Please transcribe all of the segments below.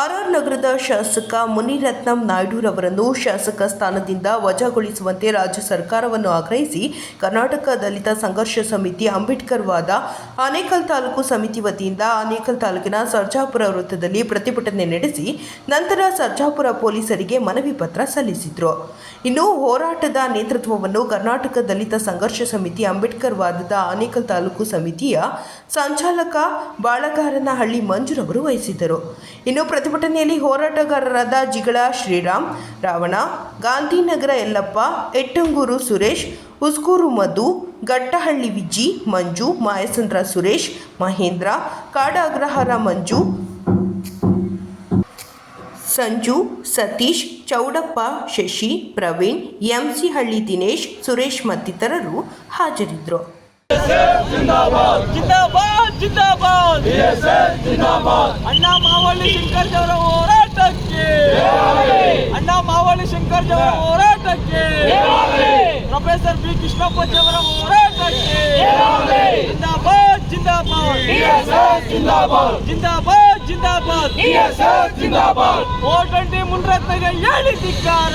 RR ನಗರದ ಶಾಸಕ ಮುನಿರತ್ನಂ ನಾಯ್ಡುರವರನ್ನು ಶಾಸಕ ಸ್ಥಾನದಿಂದ ವಜಾಗೊಳಿಸುವಂತೆ ರಾಜ್ಯ ಸರ್ಕಾರವನ್ನು ಆಗ್ರಹಿಸಿ ಕರ್ನಾಟಕ ದಲಿತ ಸಂಘರ್ಷ ಸಮಿತಿ ಅಂಬೇಡ್ಕರ್ ವಾದ ಆನೇಕಲ್ ತಾಲೂಕು ಸಮಿತಿ ವತಿಯಿಂದ ಆನೇಕಲ್ ತಾಲೂಕಿನ ಸರ್ಜಾಪುರ ವೃತ್ತದಲ್ಲಿ ಪ್ರತಿಭಟನೆ ನಡೆಸಿ ನಂತರ ಸರ್ಜಾಪುರ ಪೊಲೀಸರಿಗೆ ಮನವಿ ಪತ್ರ ಸಲ್ಲಿಸಿದರು. ಇನ್ನು ಹೋರಾಟದ ನೇತೃತ್ವವನ್ನು ಕರ್ನಾಟಕ ದಲಿತ ಸಂಘರ್ಷ ಸಮಿತಿ ಅಂಬೇಡ್ಕರ್ ವಾದದ ಆನೇಕಲ್ ತಾಲೂಕು ಸಮಿತಿಯ ಸಂಚಾಲಕ ಬಾಳಗಾರನಹಳ್ಳಿ ಮಂಜುರವರು ವಹಿಸಿದ್ದರು. ಇನ್ನು ಪ್ರತಿಭಟನೆಯಲ್ಲಿ ಹೋರಾಟಗಾರರಾದ ಜಿಗಳ ಶ್ರೀರಾಮ್, ರಾವಣ, ಗಾಂಧಿನಗರ ಯಲ್ಲಪ್ಪ, ಎಟ್ಟಂಗೂರು ಸುರೇಶ್, ಉಸ್ಕೂರು ಮಧು, ಗಟ್ಟಹಳ್ಳಿ ವಿಜ್ಜಿ ಮಂಜು, ಮಾಯಸಂದ್ರ ಸುರೇಶ್, ಮಹೇಂದ್ರ, ಕಾಡಾಗ್ರಹಾರ ಮಂಜು, ಸಂಜು, ಸತೀಶ್, ಚೌಡಪ್ಪ, ಶಶಿ, ಪ್ರವೀಣ್ ಎಂಸಿಹಳ್ಳಿ ದಿನೇಶ್, ಸುರೇಶ್ ಮತ್ತಿತರರು ಹಾಜರಿದ್ದರು. ಜಿಂದಾಬಾದ್ ಜಿಂದಾಬಾದ್ ಅಣ್ಣ ಮಾವಳ್ಳಿ ಶಂಕರ್ ಜವರ ಹೋರಾಟಕ್ಕೆ ಅಣ್ಣ ಮಾವಳ್ಳಿ ಶಂಕರ್ ಜವರ ಹೋರಾಟಕ್ಕೆ ಪ್ರೊಫೆಸರ್ ಬಿ ಕೃಷ್ಣಪ್ಪ ಅವರ ಹೋರಾಟಕ್ಕೆ ಜಿಂದಾಬಾದ್ ಜಿಂದಾಬಾದ್ ಜಿಂದಾಬಾದ್ ಜಿಂದಾಬಾದ್ ಜಿಂದಾಬಾದ್ ಓ ಟ್ವೆಂಟಿ ಮುನ್ರತ್ನಗೆ ಹೇಳಿ ಧಿಕ್ಕಾರ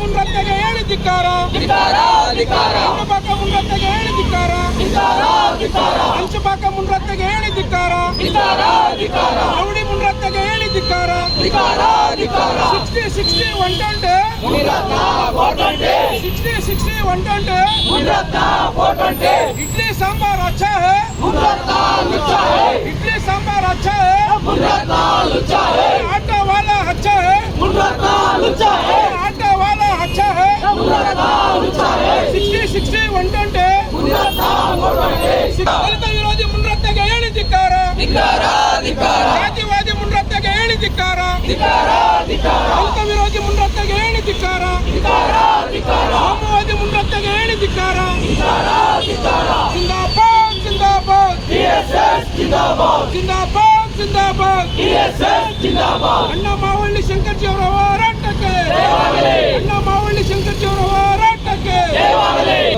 ಮುಂದತ್ತೆಗೆ ಹೇಳಿ ಧಿಕ್ಕಾರ ಹಂಚಪಾಕ ಮುಂದತ್ತೆಗೆ ಹೇಳಿ ಧಿಕ್ಕಾರ ಹಂಚಪಾಕ ಮುಂದತ್ತೆಗೆ ಹೇಳಿ ಧಿಕ್ಕಾರ ರೌಡಿ ಮುಂದತ್ತೆಗೆ ಹೇಳಿ ಧಿಕ್ಕಾರ ಸಿಕ್ಸ್ಟಿ ಸಿಕ್ಸ್ಟಿ ಒನ್ ಟಂಟೆ ಸಿಕ್ಸ್ಟಿ ಸಿಕ್ಸ್ಟಿ ಒನ್ ಟಂಟೆ ಇಡ್ಲಿ ಸಾಂಬಾರ್ ಅಚ್ಚಾ ಹೇ ಇಡ್ಲಿ ಸಾಂಬಾರ್ ಅಚ್ಚಾ ಹೇ ఆటో వాళ్ళ అచ్చా హే సిక్స్టీ సిక్స్టీ వంటుంటే దళిత విరోధి మున్రత్తగా ఏణి దిక్కారా జాతివాది మున్రత్తగా ఏణి దిక్కారా దళిత విరోధి మున్రత్తగా ఏణి దిక్కారా సోమవాది మున్రత్తగా ఏణి దిక్కారా జిందాబాద్ జిందాబాద్ జిందాబాద్ జిందాబాద్ ಜಿಂದಾಬಾದ್. ಜಿಂದಾಬಾದ್. ಅಣ್ಣ ಮಾವಳ್ಳಿ ಶಂಕರ್ಜಿ ಅವರ ಹೋರಾಟಕ್ಕೆ. ಅಣ್ಣ ಮಾವಳ್ಳಿ ಶಂಕರ್ಜಿ ಅವರ ಹೋರಾಟಕ್ಕೆ.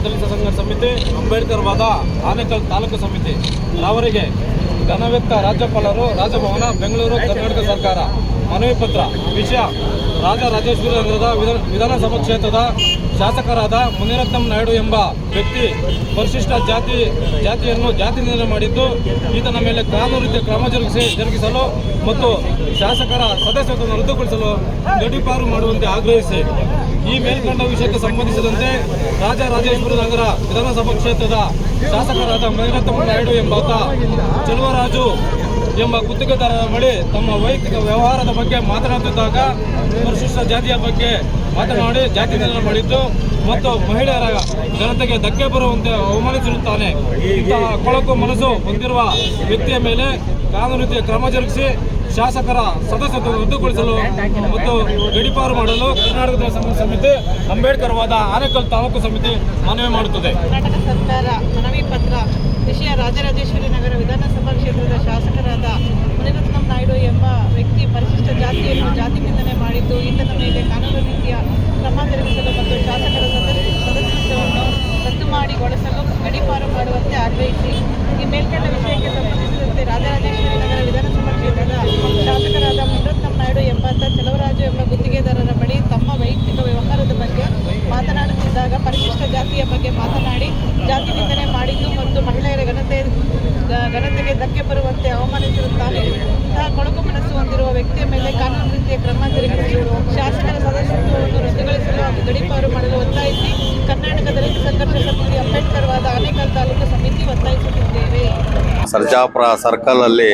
ದಲಿತ ಸಂಘ ಸಮಿತಿ ಅಂಬೇಡ್ಕರ್ ವಾದ ಆನೇಕಲ್ ತಾಲೂಕು ಸಮಿತಿ. ಅವರಿಗೆ ಘನವ್ಯಕ್ತ ರಾಜ್ಯಪಾಲರು ರಾಜಭವನ ಬೆಂಗಳೂರು ಕರ್ನಾಟಕ ಸರ್ಕಾರ. ಮನವಿ ಪತ್ರ ವಿಷಯ ರಾಜರಾಜೇಶ್ವರಿ ನಗರದ ವಿಧಾನ ವಿಧಾನಸಭಾ ಕ್ಷೇತ್ರದ ಶಾಸಕರಾದ ಮುನಿರತ್ನಂ ನಾಯ್ಡು ಎಂಬ ವ್ಯಕ್ತಿ ಪರಿಶಿಷ್ಟ ಜಾತಿ, ಜಾತಿಯನ್ನು ಜಾತಿ ನಿರ್ಣಯ ಮಾಡಿದ್ದು, ಈತನ ಮೇಲೆ ಕಾನೂನು ರೀತಿಯ ಕ್ರಮ ಜರುಗಿಸಿ, ಜರುಗಿಸಲು ಮತ್ತು ಶಾಸಕರ ಸದಸ್ಯತ್ವವನ್ನು ರದ್ದುಗೊಳಿಸಲು ಗಡಿಪಾರು ಮಾಡುವಂತೆ ಆಗ್ರಹಿಸಿ. ಈ ಮೇಲ್ಕಂಡ ವಿಷಯಕ್ಕೆ ಸಂಬಂಧಿಸಿದಂತೆ ರಾಜರಾಜೇಶ್ವರಿ ನಗರ ವಿಧಾನಸಭಾ ಕ್ಷೇತ್ರದ ಶಾಸಕರಾದ ಮುನಿರತ್ನಂ ನಾಯ್ಡು ಎಂಬಾತ, ಚೆಲುವರಾಜು ಎಂಬ ಗುತ್ತಿಗೆದಾರರ ಬಳಿ ತಮ್ಮ ವೈಯಕ್ತಿಕ ವ್ಯವಹಾರದ ಬಗ್ಗೆ ಮಾತನಾಡುತ್ತಿದ್ದಾಗ ಪರಿಶಿಷ್ಟ ಜಾತಿಯ ಬಗ್ಗೆ ಮಾತನಾಡಿ ಜಾತಿ ನಿರ್ಣಯ ಮಾಡಿದ್ದು ಮತ್ತು ಮಹಿಳೆಯರ ಜನತೆಗೆ ಧಕ್ಕೆ ಬರುವಂತೆ ಅವಮಾನಿಸಿರುತ್ತಾನೆ. ಇಂತಹ ಕೊಳಕು ಮನಸ್ಸು ಹೊಂದಿರುವ ವ್ಯಕ್ತಿಯ ಮೇಲೆ ಕಾನೂನು ರೀತಿಯ ಕ್ರಮ ಜರುಗಿಸಿ ಶಾಸಕರ ಸದಸ್ಯತ್ವ ರದ್ದುಗೊಳಿಸಲು ಮತ್ತು ಗಡಿಪಾರು ಮಾಡಲು ಕರ್ನಾಟಕ ದಲಿತ ಸಂಘ ಸಮಿತಿ, ಅಂಬೇಡ್ಕರ್ ವಾದ ಆನೇಕಲ್ ತಾಲೂಕು ಸಮಿತಿ ಮನವಿ ಮಾಡುತ್ತದೆ. ಕರ್ನಾಟಕ ಸರ್ಕಾರ ಮನವಿ ವಿಷಯ ರಾಜರಾಜೇಶ್ವರಿ ನಗರ ವಿಧಾನಸಭಾ ಕ್ಷೇತ್ರದ ಶಾಸಕರಾದ ಮುನಿರತ್ನಂ ನಾಯ್ಡು ಎಂಬ ವ್ಯಕ್ತಿ ಪರಿಶಿಷ್ಟ ಜಾತಿಯನ್ನು ಜಾತಿ ನಿಂದನೆ ಮಾಡಿದ್ದು, ಈತನ ಮೇಲೆ ಕಾನೂನು ರೀತಿಯ ಕ್ರಮ ಜರುಗಿಸಲು ಮತ್ತು ಶಾಸಕರ ಸದಸ್ಯ ಸದಸ್ಯತ್ವವನ್ನು ರದ್ದು ಮಾಡಿಗೊಳಿಸಲು ಗಡಿಪಾರು ಮಾಡುವಂತೆ ಆಗ್ರಹಿಸಿ, ಈ ಮೇಲ್ಕಂಡ ವಿಷಯಕ್ಕೆ ಸಂಬಂಧಿಸಿದಂತೆ ರಾಜರಾಜೇಶ್ವರಿ ನಗರ ವಿಧಾನಸಭಾ ಕ್ಷೇತ್ರದ ಶಾಸಕರಾದ ಮುನಿರತ್ನಂ ನಾಯ್ಡು ಎಂಬಾತ ಚಲವರಾಜು ಎಂಬ ಗುತ್ತಿಗೆದಾರರ ಬಳಿ ತಮ್ಮ ವೈಯಕ್ತಿಕ ವ್ಯವಹಾರದ ಬಗ್ಗೆ ಮಾತನಾಡುತ್ತಿದ್ದಾಗ ಪರಿಶಿಷ್ಟ ಜಾತಿಯ ಬಗ್ಗೆ ಮಾತನಾಡಿ, ಜಾತಿ ನಿಂದನೆ ಮಾಡಿದ್ದು ಮತ್ತು ಮಹಿಳೆಯರ ಘನತೆ ಘನತೆಗೆ ಧಕ್ಕೆ ಬರುವಂತೆ ಅವಮಾನಿಸಿರುತ್ತಾನೆ. ಇಂತಹ ಕೊಳಕು ಮನಸ್ಸು ಹೊಂದಿರುವ ವ್ಯಕ್ತಿಯ ಮೇಲೆ ಕಾನೂನು ರೀತಿಯ ಕ್ರಮ ಜರುಗಿಸಿ ಶಾಸಕರ ಸದಸ್ಯತ್ವವನ್ನು ರದ್ದುಗೊಳಿಸಲು ಹಾಗೂ ಗಡೀಪಾರು ಮಾಡಲು ಒತ್ತಾಯಿಸಿ ಕರ್ನಾಟಕ ದಲಿತ ಸಂಘರ್ಷ ಸಮಿತಿ, ಅಂಬೇಡ್ಕರ್ ವಾದ ಆನೇಕಲ್ ತಾಲೂಕು ಸಮಿತಿ ಒತ್ತಾಯಿಸುತ್ತಿದ್ದೇವೆ. ಸರ್ಜಾಪುರ ಸರ್ಕಲ್ ಅಲ್ಲಿ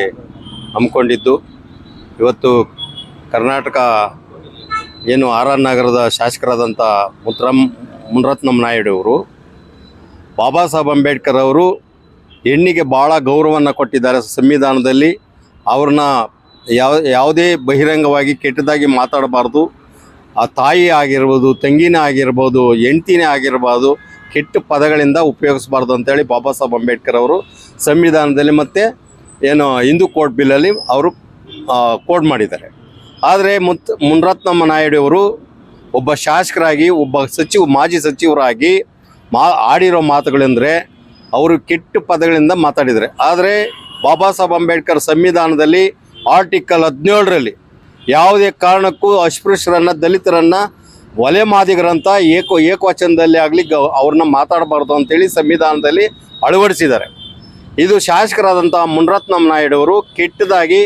ಹಮ್ಮಿಕೊಂಡಿದ್ದು, ಇವತ್ತು ಕರ್ನಾಟಕ ಏನು ಆರ್ ಆರ್ ನಗರದ ಶಾಸಕರಾದಂಥ ಮುತ್ರಂ ಮುನ್ರತ್ನಂ ನಾಯ್ಡು ಅವರು. ಬಾಬಾ ಸಾಹೇಬ್ ಅಂಬೇಡ್ಕರ್ ಅವರು ಹೆಣ್ಣಿಗೆ ಭಾಳ ಗೌರವವನ್ನು ಕೊಟ್ಟಿದ್ದಾರೆ ಸಂವಿಧಾನದಲ್ಲಿ. ಅವ್ರನ್ನ ಯಾವ, ಯಾವುದೇ ಬಹಿರಂಗವಾಗಿ ಕೆಟ್ಟದಾಗಿ ಮಾತಾಡಬಾರ್ದು. ಆ ತಾಯಿ ಆಗಿರ್ಬೋದು, ತಂಗಿನೇ ಆಗಿರ್ಬೋದು, ಹೆಂಡ್ತಿನೇ ಆಗಿರ್ಬೋದು, ಕೆಟ್ಟ ಪದಗಳಿಂದ ಉಪಯೋಗಿಸ್ಬಾರ್ದು ಅಂತೇಳಿ ಬಾಬಾ ಸಾಹೇಬ್ ಅಂಬೇಡ್ಕರ್ ಅವರು ಸಂವಿಧಾನದಲ್ಲಿ ಮತ್ತು ಏನು ಹಿಂದೂ ಕೋರ್ಟ್ ಬಿಲ್ಲಲ್ಲಿ ಅವರು ಕೋಡ್ ಮಾಡಿದ್ದಾರೆ. ಆದರೆ ಮುತ್ ಮುನರತ್ನಮ್ಮ ನಾಯ್ಡು ಅವರು ಒಬ್ಬ ಶಾಸಕರಾಗಿ, ಒಬ್ಬ ಸಚಿವ, ಮಾಜಿ ಸಚಿವರಾಗಿ ಮಾ, ಆಡಿರೋ ಮಾತುಗಳೆಂದರೆ ಅವರು ಕೆಟ್ಟ ಪದಗಳಿಂದ ಮಾತಾಡಿದರೆ ಆದರೆ ಬಾಬಾ ಸಾಹೇಬ್ ಅಂಬೇಡ್ಕರ್ ಸಂವಿಧಾನದಲ್ಲಿ ಆರ್ಟಿಕಲ್ ಹದಿನೇಳರಲ್ಲಿ ಯಾವುದೇ ಕಾರಣಕ್ಕೂ ಅಸ್ಪೃಶ್ಯರನ್ನು, ದಲಿತರನ್ನು ಒಲೆ ಮಾದಿಗರಂತ ಏಕ, ಏಕವಚನದಲ್ಲಿ ಆಗಲಿ ಗ, ಅವ್ರನ್ನ ಮಾತಾಡಬಾರ್ದು ಅಂತೇಳಿ ಸಂವಿಧಾನದಲ್ಲಿ ಅಳವಡಿಸಿದ್ದಾರೆ. ಇದು ಶಾಸಕರಾದಂಥ ಮುನ್ರತ್ನಮ್ ನಾಯ್ಡು ಅವರು ಕೆಟ್ಟದಾಗಿ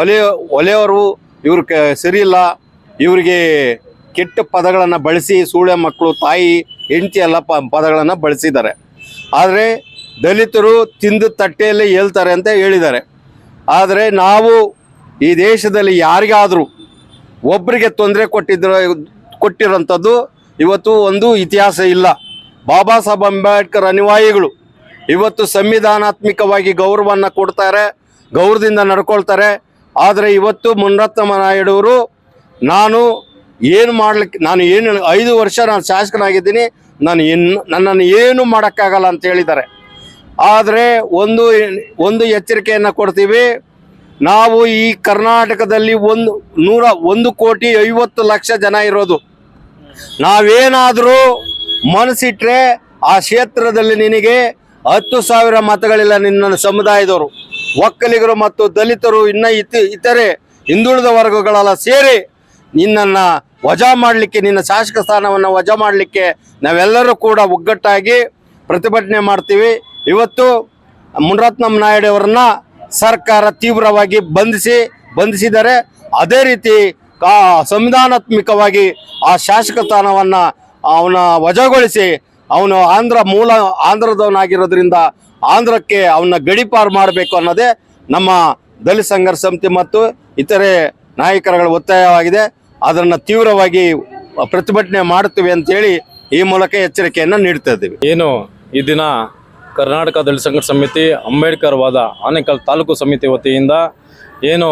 ಒಲೆ, ಒಲೆಯವರು ಇವ್ರ ಕ, ಸರಿಯಿಲ್ಲ, ಇವರಿಗೆ ಕೆಟ್ಟ ಪದಗಳನ್ನು ಬಳಸಿ ಸೂಳೆ ಮಕ್ಕಳು, ತಾಯಿ, ಹೆಂಡತಿ ಎಲ್ಲ ಪ ಪದಗಳನ್ನು ಬಳಸಿದ್ದಾರೆ. ಆದರೆ ದಲಿತರು ತಿಂದು ತಟ್ಟೆಯಲ್ಲಿ ಹೇಳ್ತಾರೆ ಅಂತ ಹೇಳಿದ್ದಾರೆ. ಆದರೆ ನಾವು ಈ ದೇಶದಲ್ಲಿ ಯಾರಿಗಾದರೂ ಒಬ್ಬರಿಗೆ ತೊಂದರೆ ಕೊಟ್ಟಿದ್ರ, ಕೊಟ್ಟಿರೋಂಥದ್ದು ಇವತ್ತು ಒಂದು ಇತಿಹಾಸ ಇಲ್ಲ. ಬಾಬಾ ಸಾಹೇಬ್ ಅಂಬೇಡ್ಕರ್ ಅನಿವಾಯಿಗಳು ಇವತ್ತು ಸಂವಿಧಾನಾತ್ಮಕವಾಗಿ ಗೌರವವನ್ನು ಕೊಡ್ತಾರೆ, ಗೌರವದಿಂದ ನಡ್ಕೊಳ್ತಾರೆ. ಆದರೆ ಇವತ್ತು ಮುನ್ರತ್ನಮ ನಾಯ್ಡುವರು ನಾನು ಏನು ಮಾಡ್ಲಿಕ್ಕೆ, ನಾನು ಏನು, ಐದು ವರ್ಷ ನಾನು ಶಾಸಕನಾಗಿದ್ದೀನಿ, ನಾನು ಇನ್ನು ನನ್ನನ್ನು ಏನು ಮಾಡೋಕ್ಕಾಗಲ್ಲ ಅಂತ ಹೇಳಿದ್ದಾರೆ. ಆದರೆ ಒಂದು ಒಂದು ಎಚ್ಚರಿಕೆಯನ್ನು ಕೊಡ್ತೀವಿ. ನಾವು ಈ ಕರ್ನಾಟಕದಲ್ಲಿ ಒಂದು, ನೂರ ಒಂದು ಕೋಟಿ ಐವತ್ತು ಲಕ್ಷ ಜನ ಇರೋದು. ನಾವೇನಾದರೂ ಮನಸ್ಸಿಟ್ರೆ ಆ ಕ್ಷೇತ್ರದಲ್ಲಿ ನಿನಗೆ ಹತ್ತು ಸಾವಿರ ಮತಗಳಿಲ್ಲ ನಿನ್ನ ಸಮುದಾಯದವರು. ಒಕ್ಕಲಿಗರು ಮತ್ತು ದಲಿತರು ಇನ್ನ ಇತ ಇತರೆ ಹಿಂದುಳಿದ ವರ್ಗಗಳೆಲ್ಲ ಸೇರಿ ನಿನ್ನನ್ನು ವಜಾ ಮಾಡಲಿಕ್ಕೆ, ನಿನ್ನ ಶಾಸಕ ಸ್ಥಾನವನ್ನು ವಜಾ ಮಾಡಲಿಕ್ಕೆ ನಾವೆಲ್ಲರೂ ಕೂಡ ಒಗ್ಗಟ್ಟಾಗಿ ಪ್ರತಿಭಟನೆ ಮಾಡ್ತೀವಿ. ಇವತ್ತು ಮುನ್ರತ್ನಂ ನಾಯ್ಡು ಅವರನ್ನ ಸರ್ಕಾರ ತೀವ್ರವಾಗಿ ಬಂಧಿಸಿ, ಬಂಧಿಸಿದರೆ ಅದೇ ರೀತಿ ಸಂವಿಧಾನಾತ್ಮಕವಾಗಿ ಆ ಶಾಸಕ ಸ್ಥಾನವನ್ನು ಅವನ ವಜಾಗೊಳಿಸಿ ಅವನು ಆಂಧ್ರ ಮೂಲ ಆಂಧ್ರದವನಾಗಿರೋದ್ರಿಂದ ಆಂಧ್ರಕ್ಕೆ ಅವನ್ನ ಗಡಿಪಾರು ಮಾಡಬೇಕು ಅನ್ನೋದೇ ನಮ್ಮ ದಲಿತ ಸಂಘರ್ಷ ಸಮಿತಿ ಮತ್ತು ಇತರೆ ನಾಯಕರುಗಳ ಒತ್ತಾಯವಾಗಿದೆ. ಅದನ್ನು ತೀವ್ರವಾಗಿ ಪ್ರತಿಭಟನೆ ಮಾಡುತ್ತೇವೆ ಅಂತೇಳಿ ಈ ಮೂಲಕ ಎಚ್ಚರಿಕೆಯನ್ನು ನೀಡ್ತಾ ಇದ್ದೀವಿ. ಏನು ಈ ದಿನ ಕರ್ನಾಟಕ ದಲಿತ ಸಂಘರ್ಷ ಸಮಿತಿ, ಅಂಬೇಡ್ಕರ್ ವಾದ, ಆನೇಕಲ್ ತಾಲೂಕು ಸಮಿತಿ ವತಿಯಿಂದ ಏನು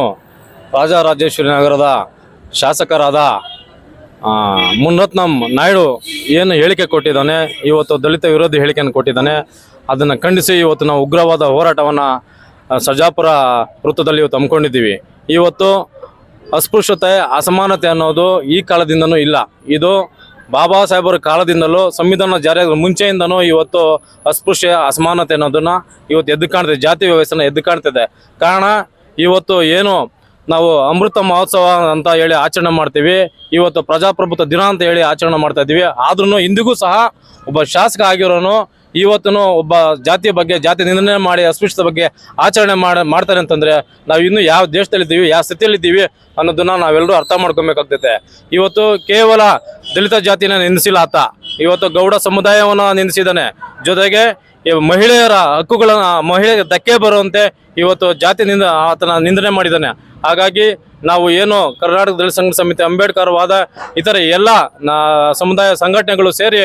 ರಾಜರಾಜೇಶ್ವರಿ ನಗರದ ಶಾಸಕರಾದ ಮುನ್ರತ್ನಂ ನಾಯ್ಡು ಏನು ಹೇಳಿಕೆ ಕೊಟ್ಟಿದ್ದಾನೆ, ಇವತ್ತು ದಲಿತ ವಿರೋಧಿ ಹೇಳಿಕೆಯನ್ನು ಕೊಟ್ಟಿದ್ದಾನೆ. ಅದನ್ನು ಖಂಡಿಸಿ ಇವತ್ತು ನಾವು ಉಗ್ರವಾದ ಹೋರಾಟವನ್ನು ಸರ್ಜಾಪುರ ವೃತ್ತದಲ್ಲಿ ಇವತ್ತು ಹಮ್ಮಿಕೊಂಡಿದ್ದೀವಿ. ಇವತ್ತು ಅಸ್ಪೃಶ್ಯತೆ, ಅಸಮಾನತೆ ಅನ್ನೋದು ಈ ಕಾಲದಿಂದನೂ ಇಲ್ಲ. ಇದು ಬಾಬಾ ಸಾಹೇಬರ ಕಾಲದಿಂದಲೂ ಸಂವಿಧಾನ ಜಾರಿಯ ಮುಂಚೆಯಿಂದನೂ ಇವತ್ತು ಅಸ್ಪೃಶ್ಯ, ಅಸಮಾನತೆ ಅನ್ನೋದನ್ನ ಇವತ್ತು ಎದ್ದು ಕಾಣ್ತಿದೆ. ಜಾತಿ ವ್ಯವಸ್ಥೆನ ಎದ್ದು ಕಾಣ್ತಿದೆ. ಕಾರಣ ಇವತ್ತು ಏನು ನಾವು ಅಮೃತ ಮಹೋತ್ಸವ ಅಂತ ಹೇಳಿ ಆಚರಣೆ ಮಾಡ್ತೀವಿ, ಇವತ್ತು ಪ್ರಜಾಪ್ರಭುತ್ವ ದಿನ ಅಂತ ಹೇಳಿ ಆಚರಣೆ ಮಾಡ್ತಾ ಇದ್ದೀವಿ. ಆದ್ರೂ ಇಂದಿಗೂ ಸಹ ಒಬ್ಬ ಶಾಸಕ ಆಗಿರೋನು ಇವತ್ತು ಒಬ್ಬ ಜಾತಿಯ ಬಗ್ಗೆ, ಜಾತಿ ನಿಂದನೆ ಮಾಡಿ ಅಸ್ಪೃಶ್ಯತೆ ಬಗ್ಗೆ ಆಚರಣೆ ಮಾಡ, ಮಾಡ್ತಾರೆ ಅಂತಂದ್ರೆ ನಾವು ಇನ್ನು ಯಾವ ದೇಶದಲ್ಲಿದ್ದೀವಿ, ಯಾವ ಸ್ಥಿತಿಯಲ್ಲಿದ್ದೀವಿ ಅನ್ನೋದನ್ನ ನಾವೆಲ್ಲರೂ ಅರ್ಥ ಮಾಡ್ಕೊಬೇಕಾಗ್ತೈತೆ. ಇವತ್ತು ಕೇವಲ ದಲಿತ ಜಾತಿನ ನಿಂದಿಸಿಲ್ಲ ಆತ ಇವತ್ತು ಗೌಡ ಸಮುದಾಯವನ್ನ ನಿಂದಿಸಿದ್ದಾನೆ ಜೊತೆಗೆ ಮಹಿಳೆಯರ ಹಕ್ಕುಗಳನ್ನು ಮಹಿಳೆಗೆ ಧಕ್ಕೆ ಬರುವಂತೆ ಇವತ್ತು ಜಾತಿ ನಿಂದ ಆತನ ನಿಂದನೆ ಮಾಡಿದ್ದಾನೆ ಹಾಗಾಗಿ ನಾವು ಏನು ಕರ್ನಾಟಕ ದಲಿತ ಸಂಘ ಸಮಿತಿ, ಅಂಬೇಡ್ಕರ್ ವಾದ, ಇತರ ಎಲ್ಲ ಸಮುದಾಯ ಸಂಘಟನೆಗಳು ಸೇರಿ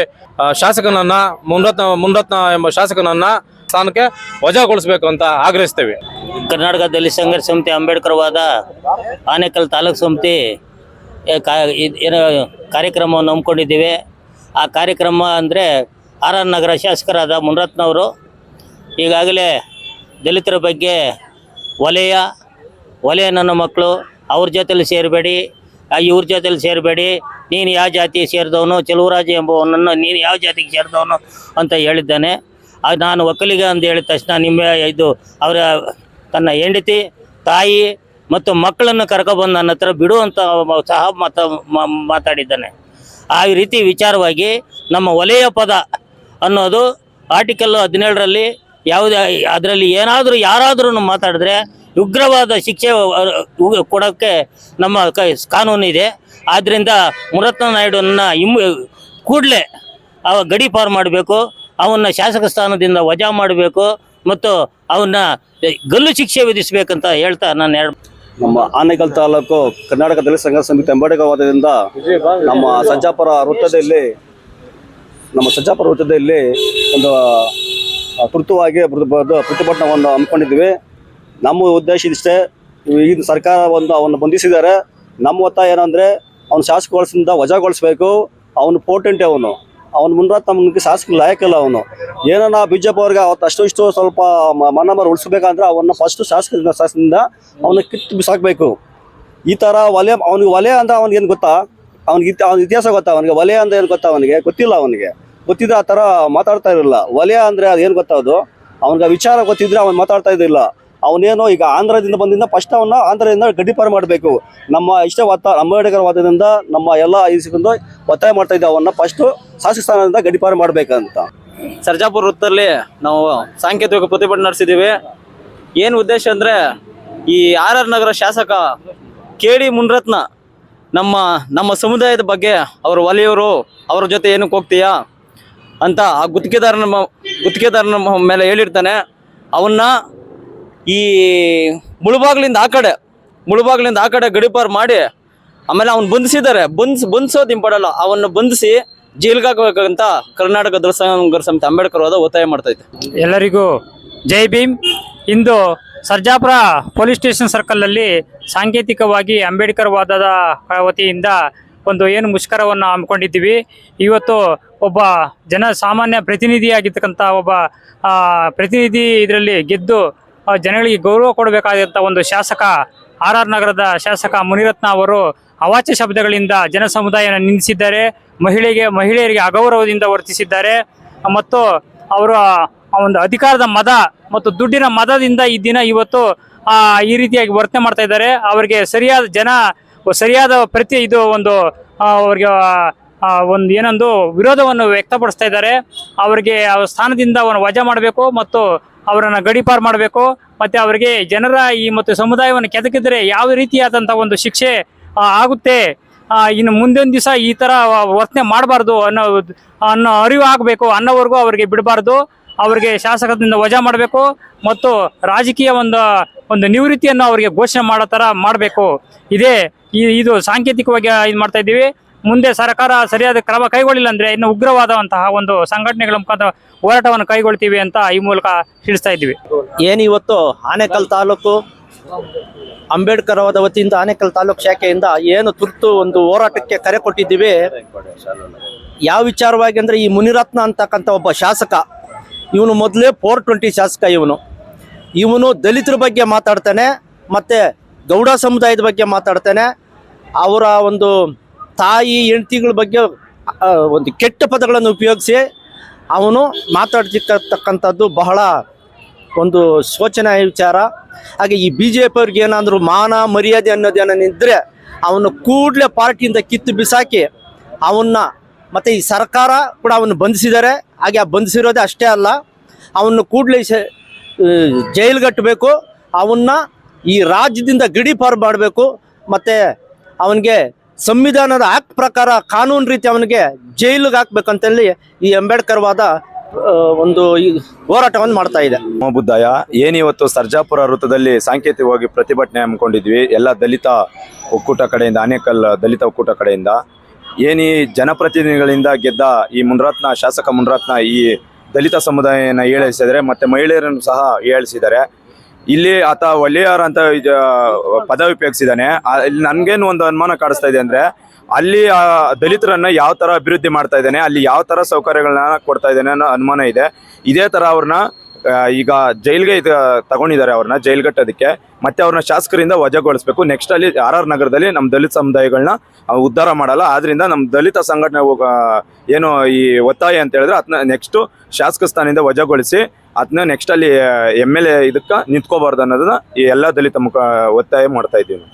ಶಾಸಕನನ್ನ, ಮುನ್ರತ್ನ ಮುನ್ರತ್ನ ಎಂಬ ಶಾಸಕನನ್ನ ಸ್ಥಾನಕ್ಕೆ ವಜಾಗೊಳಿಸಬೇಕು ಅಂತ ಆಗ್ರಹಿಸ್ತೇವೆ. ಕರ್ನಾಟಕ ದಲಿತ ಸಂಘರ್ಷ ಸಮಿತಿ, ಅಂಬೇಡ್ಕರ್ ವಾದ, ಆನೇಕಲ್ ತಾಲೂಕು ಸಮಿತಿ ಏನೋ ಕಾರ್ಯಕ್ರಮವನ್ನು ಹಮ್ಮಿಕೊಂಡಿದ್ದೀವಿ. ಆ ಕಾರ್ಯಕ್ರಮ ಅಂದರೆ ಆರ್ ಆರ್ ನಗರ ಶಾಸಕರಾದ ಮುನ್ರತ್ನವರು, ಈಗಾಗಲೇ ದಲಿತರ ಬಗ್ಗೆ ವಲಯ ವಲಯ ನನ್ನ ಮಕ್ಕಳು ಅವ್ರ ಜೊತೆಲಿ ಸೇರಬೇಡಿ ಇವ್ರ ಜೊತೆಲಿ ಸೇರಬೇಡಿ, ನೀನು ಯಾವ ಜಾತಿಗೆ ಸೇರಿದವನು, ಚೆಲುವರಾಜ ಎಂಬುವನನ್ನು ನೀನು ಯಾವ ಜಾತಿಗೆ ಸೇರಿದವನು ಅಂತ ಹೇಳಿದ್ದಾನೆ. ಆಗ ನಾನು ಒಕ್ಕಲಿಗ ಅಂತ ಹೇಳಿದ ತಕ್ಷಣ ನಿಮ್ಮ ಇದು ಅವರ ತನ್ನ ಹೆಂಡತಿ, ತಾಯಿ ಮತ್ತು ಮಕ್ಕಳನ್ನು ಕರ್ಕೊಬಂದು ನನ್ನ ಹತ್ರ ಬಿಡುವಂಥ ಸಹ ಮಾತ ಮಾತಾಡಿದ್ದಾನೆ. ಆ ರೀತಿ ವಿಚಾರವಾಗಿ ನಮ್ಮ ವಲಯ ಪದ ಅನ್ನೋದು ಆರ್ಟಿಕಲ್ ಹದಿನೇಳರಲ್ಲಿ ಯಾವುದೇ, ಅದರಲ್ಲಿ ಏನಾದರೂ ಯಾರಾದರೂ ಮಾತಾಡಿದ್ರೆ ಉಗ್ರವಾದ ಶಿಕ್ಷೆ ಕೊಡೋಕ್ಕೆ ನಮ್ಮ ಕಾನೂನು ಇದೆ. ಆದ್ದರಿಂದ ಮುರತ್ನ ನಾಯ್ಡುನ ಇಮ್, ಕೂಡಲೇ ಅವ ಗಡೀಪಾರು ಮಾಡಬೇಕು. ಅವನ್ನ ಶಾಸಕ ಸ್ಥಾನದಿಂದ ವಜಾ ಮಾಡಬೇಕು. ಮತ್ತು ಅವನ್ನ ಗಲ್ಲು ಶಿಕ್ಷೆ ವಿಧಿಸಬೇಕಂತ ಹೇಳ್ತಾ ನಾನು ಹೇಳ ನಮ್ಮ ಆನೇಕಲ್ ತಾಲೂಕು ಕರ್ನಾಟಕ ದಲಿತ ಸಂಘ ಸಮಿತಿ ಅಂಬಾಡಿಗವಾದದಿಂದ ವಾದದಿಂದ ನಮ್ಮ ಸಜ್ಜಾಪುರ ವೃತ್ತದಲ್ಲಿ ನಮ್ಮ ಸಜ್ಜಾಪುರ ವೃತ್ತದಲ್ಲಿ ಒಂದು ತುರ್ತುವಾಗಿ ಪ್ರತಿಭಟನವನ್ನು ಹಮ್ಮಿಕೊಂಡಿದ್ವಿ ನಮ್ಮ ಉದ್ದೇಶ ಇಷ್ಟೇ ಈಗಿನ ಸರ್ಕಾರ ಒಂದು ಅವನ್ನ ಬಂಧಿಸಿದ್ದಾರೆ ನಮ್ಮ ಒತ್ತಾಯ ಏನಂದ್ರೆ ಅವನು ಶಾಸಕಗೊಳಿಸಿಂದ ವಜಾಗೊಳಿಸ್ಬೇಕು. ಅವನು ಪೋರ್ಟೆಂಟ್ ಅವನು. ಅವನ ಮುನ್ರಾತ್ ತಮ್ಗೆ ಶಾಸಕ ಲಾಯಕಲ್ಲ ಅವನು. ಏನನ್ನ ಬಿ ಜೆ ಪಿ ಅವ್ರಿಗೆ ಅವತ್ತು ಅಷ್ಟು ಇಷ್ಟು ಸ್ವಲ್ಪ ಮನಮರ ಮನ ಮರ ಉಳಿಸ್ಬೇಕಂದ್ರೆ ಅವನ್ನ ಫಸ್ಟ್ ಶಾಸಕರಿಂದ ಶಾಸಕದಿಂದ ಅವನ ಕಿತ್ತು ಬಿಸಾಕಬೇಕು. ಈ ಥರ ವಲಯ ಅವನಿಗೆ ವಲಯ ಅಂದ್ರೆ ಅವನಿಗೆ ಏನು ಗೊತ್ತಾ? ಅವ್ನಿಗೆ ಅವ್ನ ಇತಿಹಾಸ ಗೊತ್ತಾ? ಅವನಿಗೆ ವಲಯ ಅಂದ್ರೆ ಏನು ಗೊತ್ತಾ ಅವನಿಗೆ? ಗೊತ್ತಿಲ್ಲ ಅವನಿಗೆ. ಗೊತ್ತಿದ್ರೆ ಆ ಥರ ಮಾತಾಡ್ತಾ ಇರಲಿಲ್ಲ ವಲಯ ಅಂದರೆ ಅದು ಏನು ಗೊತ್ತಾ ಅದು? ಅವನಿಗೆ ವಿಚಾರ ಗೊತ್ತಿದ್ರೆ ಅವನು ಮಾತಾಡ್ತಾ ಇದ್ದಿಲ್ಲ. ಅವನೇನೋ ಈಗ ಆಂಧ್ರದಿಂದ ಬಂದಿಂದ ಫಸ್ಟ್ ಅವನ್ನ ಆಂಧ್ರದಿಂದ ಗಡ್ಡಿಪಾರ ಮಾಡಬೇಕು. ನಮ್ಮ ಇಷ್ಟ ವಾತ, ಅಂಬೇಡ್ಕರ್ ವಾದದಿಂದ ನಮ್ಮ ಎಲ್ಲ ಇಸ್ಕೊಂಡು ಒತ್ತಾಯ ಮಾಡ್ತಾ ಇದ್ದೆ ಅವನ್ನ ಫಸ್ಟ್ ಶಾಸಕ ಸ್ಥಾನದಿಂದ ಮಾಡಬೇಕಂತ. ಸರ್ಜಾಪುರ ವೃತ್ತದಲ್ಲಿ ನಾವು ಸಾಂಕೇತಿಕ ಪ್ರತಿಭಟನೆ ನಡೆಸಿದ್ದೀವಿ. ಏನು ಉದ್ದೇಶ ಅಂದರೆ ಈ ಆರ್ ಆರ್ ನಗರ ಶಾಸಕ ಕೆ ಡಿ ಮುನ್ರತ್ನ ನಮ್ಮ ನಮ್ಮ ಸಮುದಾಯದ ಬಗ್ಗೆ ಅವರು ಒಲೆಯವರು ಅವ್ರ ಜೊತೆ ಏನಕ್ಕೆ ಹೋಗ್ತೀಯಾ ಅಂತ ಆ ಗುತ್ತಿಗೆದಾರನ ಗುತ್ತಿಗೆದಾರನ ಮೇಲೆ ಹೇಳಿರ್ತಾನೆ. ಅವನ್ನ ಈ ಮುಳುಬಾಗ್ಲಿಂದ ಆ ಕಡೆ, ಮುಳುಬಾಗ್ಲಿಂದ ಆ ಕಡೆ ಗಡಿಪಾರು ಮಾಡಿ, ಆಮೇಲೆ ಅವ್ನು ಬಂಧಿಸಿದ್ದಾರೆ. ಬಂಧಿಸ್ ಬಂಧಿಸೋದು ಇಂಪಾರ್ಟಲ್ಲ ಅವನ್ನು ಬಂಧಿಸಿ ಜೈಲ್ಗೆ ಹಾಕಬೇಕಂತ ಕರ್ನಾಟಕ ದಳ ಸಮಿತಿ ಅಂಬೇಡ್ಕರ್ ಹೋದ ಒತ್ತಾಯ ಮಾಡ್ತೈತೆ ಎಲ್ಲರಿಗೂ ಜೈ ಭೀಮ್. ಇಂದು ಸರ್ಜಾಪುರ ಪೊಲೀಸ್ ಸ್ಟೇಷನ್ ಸರ್ಕಲ್ನಲ್ಲಿ ಸಾಂಕೇತಿಕವಾಗಿ ಅಂಬೇಡ್ಕರ್ ವಾದದ ವತಿಯಿಂದ ಒಂದು ಏನು ಮುಷ್ಕರವನ್ನು ಹಮ್ಮಿಕೊಂಡಿದ್ದೀವಿ. ಇವತ್ತು ಒಬ್ಬ ಜನ ಸಾಮಾನ್ಯ ಪ್ರತಿನಿಧಿಯಾಗಿರ್ತಕ್ಕಂಥ ಒಬ್ಬ ಪ್ರತಿನಿಧಿ ಇದರಲ್ಲಿ ಗೆದ್ದು ಜನಗಳಿಗೆ ಗೌರವ ಕೊಡಬೇಕಾದಂಥ ಒಂದು ಶಾಸಕ ಆರ್ ಆರ್ ನಗರದ ಶಾಸಕ ಮುನಿರತ್ನ ಅವರು ಅವಾಚ್ಯ ಶಬ್ದಗಳಿಂದ ಜನ ಸಮುದಾಯನ ನಿಂದಿಸಿದ್ದಾರೆ. ಮಹಿಳೆಗೆ, ಮಹಿಳೆಯರಿಗೆ ಅಗೌರವದಿಂದ ವರ್ತಿಸಿದ್ದಾರೆ. ಮತ್ತು ಅವರ ಒಂದು ಅಧಿಕಾರದ ಮದ ಮತ್ತು ದುಡ್ಡಿನ ಮದದಿಂದ ಈ ದಿನ ಇವತ್ತು ಈ ರೀತಿಯಾಗಿ ವರ್ತನೆ ಮಾಡ್ತಾ ಇದ್ದಾರೆ. ಅವರಿಗೆ ಸರಿಯಾದ ಜನ, ಸರಿಯಾದ ಪ್ರತಿ ಇದು ಒಂದು ಅವರಿಗೆ ಒಂದು ಏನೊಂದು ವಿರೋಧವನ್ನು ವ್ಯಕ್ತಪಡಿಸ್ತಾ ಇದ್ದಾರೆ. ಅವರಿಗೆ ಅವ್ರ ಸ್ಥಾನದಿಂದ ಅವನು ವಜಾ ಮಾಡಬೇಕು ಮತ್ತು ಅವರನ್ನು ಗಡಿಪಾರು ಮಾಡಬೇಕು, ಮತ್ತು ಅವರಿಗೆ ಜನರ ಈ ಮತ್ತು ಸಮುದಾಯವನ್ನು ಕೆದಕಿದರೆ ಯಾವ ರೀತಿಯಾದಂಥ ಒಂದು ಶಿಕ್ಷೆ ಆಗುತ್ತೆ. ಇನ್ನು ಮುಂದಿನ ದಿವಸ ಈ ಥರ ವರ್ತನೆ ಮಾಡಬಾರ್ದು ಅನ್ನೋ ಅನ್ನೋ ಅರಿವು ಆಗಬೇಕು ಅನ್ನೋವರೆಗೂ ಅವರಿಗೆ ಬಿಡಬಾರ್ದು. ಅವರಿಗೆ ಶಾಸಕದಿಂದ ವಜಾ ಮಾಡಬೇಕು ಮತ್ತು ರಾಜಕೀಯ ಒಂದು ಒಂದು ನಿವೃತ್ತಿಯನ್ನು ಅವರಿಗೆ ಘೋಷಣೆ ಮಾಡೋ ಥರ ಮಾಡಬೇಕು. ಇದೇ ಇದು ಸಾಂಕೇತಿಕವಾಗಿ ಇದು ಮಾಡ್ತಾ ಇದ್ದೀವಿ. ಮುಂದೆ ಸರ್ಕಾರ ಸರಿಯಾದ ಕ್ರಮ ಕೈಗೊಳ್ಳಿಲ್ಲ ಅಂದರೆ ಇನ್ನು ಉಗ್ರವಾದಂತಹ ಒಂದು ಸಂಘಟನೆಗಳ ಮುಖಾಂತರ ಹೋರಾಟವನ್ನು ಕೈಗೊಳ್ತೀವಿ ಅಂತ ಈ ಮೂಲಕ ತಿಳಿಸ್ತಾ ಇದ್ದೀವಿ. ಏನು ಇವತ್ತು ಆನೇಕಲ್ ತಾಲೂಕು? ಅಂಬೇಡ್ಕರ್ ಅವರ ವತಿಯಿಂದ ಆನೇಕಲ್ ತಾಲೂಕು ಶಾಖೆಯಿಂದ ಏನು ತುರ್ತು ಒಂದು ಹೋರಾಟಕ್ಕೆ ಕರೆ ಕೊಟ್ಟಿದ್ದೀವಿ? ಯಾವ ವಿಚಾರವಾಗಿ ಅಂದರೆ ಈ ಮುನಿರತ್ನ ಅಂತಕ್ಕಂಥ ಒಬ್ಬ ಶಾಸಕ, ಇವನು ಮೊದಲೇ ಫೋರ್ ಟ್ವೆಂಟಿ ಶಾಸಕ ಇವನು. ಇವನು ದಲಿತರ ಬಗ್ಗೆ ಮಾತಾಡ್ತಾನೆ, ಮತ್ತು ಗೌಡ ಸಮುದಾಯದ ಬಗ್ಗೆ ಮಾತಾಡ್ತಾನೆ. ಅವರ ಒಂದು ತಾಯಿ, ಹೆಂಡತಿಗಳ ಬಗ್ಗೆ ಒಂದು ಕೆಟ್ಟ ಪದಗಳನ್ನು ಉಪಯೋಗಿಸಿ ಅವನು ಮಾತಾಡ್ತಿರ್ತಕ್ಕಂಥದ್ದು ಬಹಳ ಒಂದು ಶೋಚನೀಯ ವಿಚಾರ. ಹಾಗೆ ಈ ಬಿ ಜೆ ಪಿಯವ್ರಿಗೆ ಏನಾದರೂ ಮಾನ, ಮರ್ಯಾದೆ ಅನ್ನೋದೇನಿದ್ರೆ ಅವನು ಕೂಡಲೇ ಪಾರ್ಟಿಯಿಂದ ಕಿತ್ತು ಬಿಸಾಕಿ ಅವನ್ನ ಮತ್ತು ಈ ಸರ್ಕಾರ ಕೂಡ ಅವನು ಬಂಧಿಸಿದ್ದಾರೆ. ಹಾಗೆ ಆ ಬಂಧಿಸಿರೋದೇ ಅಷ್ಟೇ ಅಲ್ಲ ಅವನು ಕೂಡಲೇ ಜೈಲ್ಗಟ್ಟಬೇಕು ಅವನ್ನ ಈ ರಾಜ್ಯದಿಂದ ಗಡಿಪಾರು ಮಾಡಬೇಕು, ಮತ್ತು ಅವನಿಗೆ ಸಂವಿಧಾನದ ಆಕ್ಟ್ ಪ್ರಕಾರ ಕಾನೂನು ರೀತಿ ಅವನಿಗೆ ಜೈಲಿಗೆ ಹಾಕ್ಬೇಕಂತೇಳಿ ಈ ಅಂಬೇಡ್ಕರ್ ವಾದ ಒಂದು ಹೋರಾಟವನ್ನು ಮಾಡ್ತಾ ಇದೆ. ಬುದ್ಧಾಯ ಏನಿವತ್ತು ಸರ್ಜಾಪುರ ವೃತ್ತದಲ್ಲಿ ಸಾಂಕೇತಿಕವಾಗಿ ಪ್ರತಿಭಟನೆ ಹಮ್ಮಿಕೊಂಡಿದ್ವಿ? ಎಲ್ಲ ದಲಿತ ಒಕ್ಕೂಟ ಕಡೆಯಿಂದ, ಆನೇಕಲ್ ದಲಿತ ಒಕ್ಕೂಟ ಕಡೆಯಿಂದ. ಏನಿ ಜನಪ್ರತಿನಿಧಿಗಳಿಂದ ಗೆದ್ದ ಈ ಮುನ್ರತ್ನ, ಶಾಸಕ ಮುನ್ರತ್ನ ಈ ದಲಿತ ಸಮುದಾಯನ ಏಳಿಸಿದರೆ, ಮತ್ತೆ ಮಹಿಳೆಯರನ್ನು ಸಹ ಏಳಿಸಿದ್ದಾರೆ ಇಲ್ಲಿ ಆತ ಒಳ್ಳೆಯರ ಅಂತ ಪದ ಉಪಯೋಗಿಸಿದ್ದಾನೆ. ಆ- ಇಲ್ಲಿ ನನ್ಗೇನು ಒಂದು ಅನುಮಾನ ಕಾಡಿಸ್ತಾ ಇದೆ ಅಂದ್ರೆ, ಅಲ್ಲಿ, ಆ, ದಲಿತರನ್ನ ಯಾವ ತರ ಅಭಿವೃದ್ಧಿ ಮಾಡ್ತಾ ಇದ್ದಾನೆ, ಅಲ್ಲಿ ಯಾವ ತರ ಸೌಕರ್ಯಗಳನ್ನ ಕೊಡ್ತಾ ಇದ್ದಾನೆ ಅನ್ನೋ ಅನುಮಾನ ಇದೆ. ಇದೇ ತರ ಅವ್ರನ್ನ ಈಗ ಜೈಲ್ಗೆ ಇದು ತಗೊಂಡಿದ್ದಾರೆ ಅವ್ರನ್ನ ಜೈಲ್ಗಟ್ಟೋದಕ್ಕೆ ಮತ್ತೆ ಅವ್ರನ್ನ ಶಾಸಕರಿಂದ ವಜಾಗೊಳಿಸ್ಬೇಕು. ನೆಕ್ಸ್ಟ್ ಅಲ್ಲಿ ಆರ್ ಆರ್ ನಗರದಲ್ಲಿ ನಮ್ಮ ದಲಿತ ಸಮುದಾಯಗಳನ್ನ ಉದ್ಧಾರ ಮಾಡಲ್ಲ. ಆದ್ರಿಂದ ನಮ್ಮ ದಲಿತ ಸಂಘಟನೆ ಏನು ಈ ಒತ್ತಾಯ ಅಂತ ಹೇಳಿದ್ರೆ ಅದನ್ನ ನೆಕ್ಸ್ಟ್ ಶಾಸಕ ಸ್ಥಾನದಿಂದ ವಜಾಗೊಳಿಸಿ ಅದನ್ನ ನೆಕ್ಸ್ಟ್ ಅಲ್ಲಿ ಎಂ ಎಲ್ ಎ ಇದಕ್ಕೆ ನಿಂತ್ಕೋಬಾರ್ದು ಅನ್ನೋದನ್ನ ಈ ಎಲ್ಲ ದಲಿತ ಮುಖ, ಒತ್ತಾಯ ಮಾಡ್ತಾ ಇದ್ದೀವಿ